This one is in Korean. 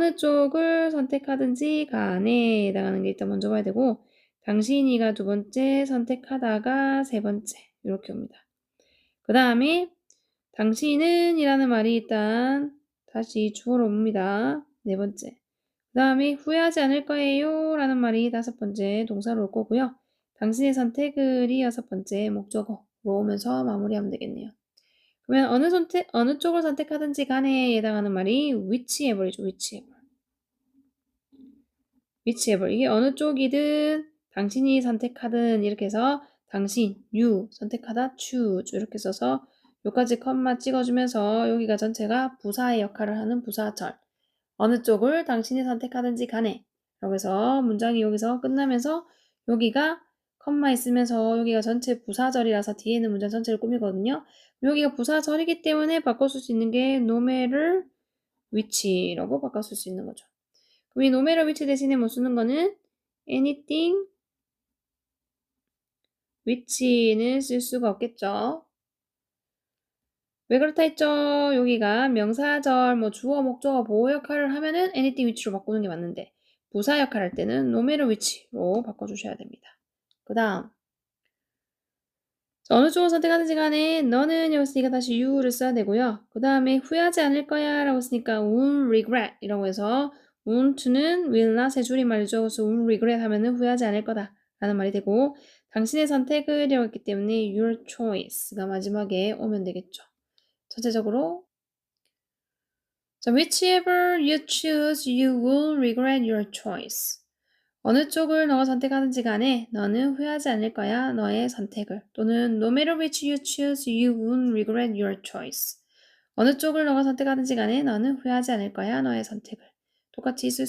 어느 쪽을 선택하든지 간에 해당하는 게 일단 먼저 봐야 되고 당신이가 두 번째 선택하다가 세 번째 이렇게 옵니다. 그 다음에 당신은 이라는 말이 일단 다시 주어로 옵니다. 네 번째. 그 다음에 후회하지 않을 거예요 라는 말이 다섯 번째 동사로 올 거고요. 당신의 선택을이 여섯 번째 목적어로 오면서 마무리하면 되겠네요. 그러면 어느 선택, 어느 쪽을 선택하든지 간에 해당하는 말이 whichever이죠. whichever. Whichever. 이게 어느 쪽이든 당신이 선택하든 이렇게 해서 당신, you 선택하다 choose 이렇게 써서 여기까지 컴마 찍어주면서 여기가 전체가 부사의 역할을 하는 부사절. 어느 쪽을 당신이 선택하든지 간에 해서 문장이 여기서 끝나면서 여기가 컴마 있으면서 여기가 전체 부사절이라서 뒤에 있는 문장 전체를 꾸미거든요. 여기가 부사절이기 때문에 바꿔 쓸 수 있는 게 no matter which라고 바꿔 쓸 수 있는 거죠. 그럼 matter which 대신에 뭐 쓰는 거는 anything which는 쓸 수가 없겠죠. 왜 그렇다 했죠? 여기가 명사절, 뭐 주어, 목적어, 보호 역할을 하면은 anything which로 바꾸는 게 맞는데 부사 역할 할 때는 matter which로 바꿔주셔야 됩니다. 그 다음 어느 쪽을 선택하든지 간에 너는 여기서 네가 다시 you를 써야 되고요. 그 다음에 후회하지 않을 거야 라고 했으니까 won't regret 이라고 해서 won't는 will not의 줄임말이죠. 그래서 won't regret 하면은 후회하지 않을 거다 라는 말이 되고 당신의 선택을 이라고 했기 때문에 your choice가 마지막에 오면 되겠죠. 전체적으로 자, whichever you choose, you will regret your choice. 어느 쪽을 너가 선택하든지 간에 너는 후회하지 않을 거야, 너의 선택을. 또는 no matter which you choose, you won't regret your choice. 어느 쪽을 너가 선택하든지 간에 너는 후회하지 않을 거야, 너의 선택을. 똑같이 쓸수